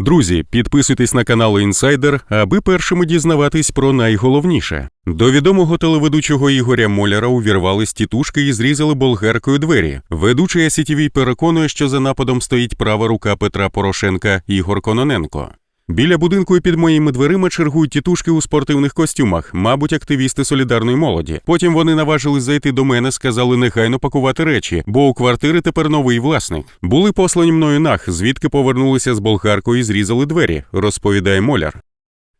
Друзі, підписуйтесь на канал Інсайдер, аби першими дізнаватись про найголовніше. До відомого телеведучого Ігоря Моляра увірвались тітушки і зрізали болгаркою двері. Ведучий СІТВ переконує, що за нападом стоїть права рука Петра Порошенка Ігор Кононенко. Біля будинку і під моїми дверима чергують тітушки у спортивних костюмах, мабуть, активісти солідарної молоді. Потім вони наважились зайти до мене, сказали негайно пакувати речі, бо у квартири тепер новий власник. Були послані мною нах, звідки повернулися з болгаркою і зрізали двері, розповідає Моляр.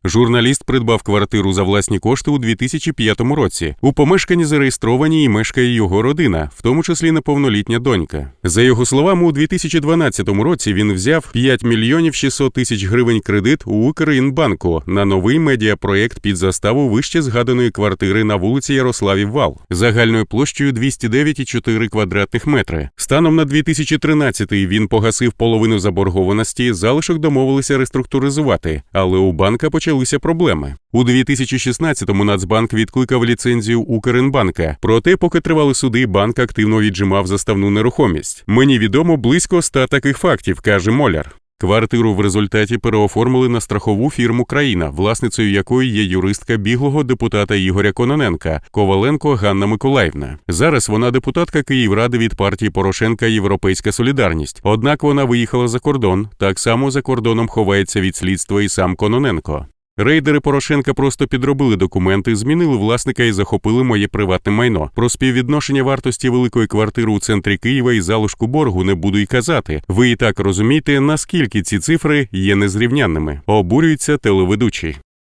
Журналіст придбав квартиру за власні кошти у 2005 році. У помешканні зареєстровані і мешкає його родина, в тому числі неповнолітня донька. За його словами, у 2012 році він взяв 5 мільйонів 600 тисяч гривень кредит у Укрінбанку на новий медіапроєкт під заставу вище згаданої квартири на вулиці Ярославів Вал загальною площею 209,4 квадратних метри. Станом на 2013 він погасив половину заборгованості, залишок домовилися реструктуризувати, але у банка почалися проблеми. У 2016-му Нацбанк відкликав ліцензію Укрінбанка. Проте, поки тривали суди, банк активно віджимав заставну нерухомість. Мені відомо близько ста таких фактів, каже Моляр. Квартиру в результаті переоформили на страхову фірму Країна, власницею якої є юристка біглого депутата Ігоря Кононенка Коваленко Ганна Миколаївна. Зараз вона депутатка Київради від партії Порошенка Європейська Солідарність. Однак вона виїхала за кордон. Так само за кордоном ховається від слідства і сам Кононенко. Рейдери Порошенка просто підробили документи, змінили власника і захопили моє приватне майно. Про співвідношення вартості великої квартири у центрі Києва і залишку боргу не буду й казати. Ви і так розумієте, наскільки ці цифри є незрівнянними. Обурюється телеведучий.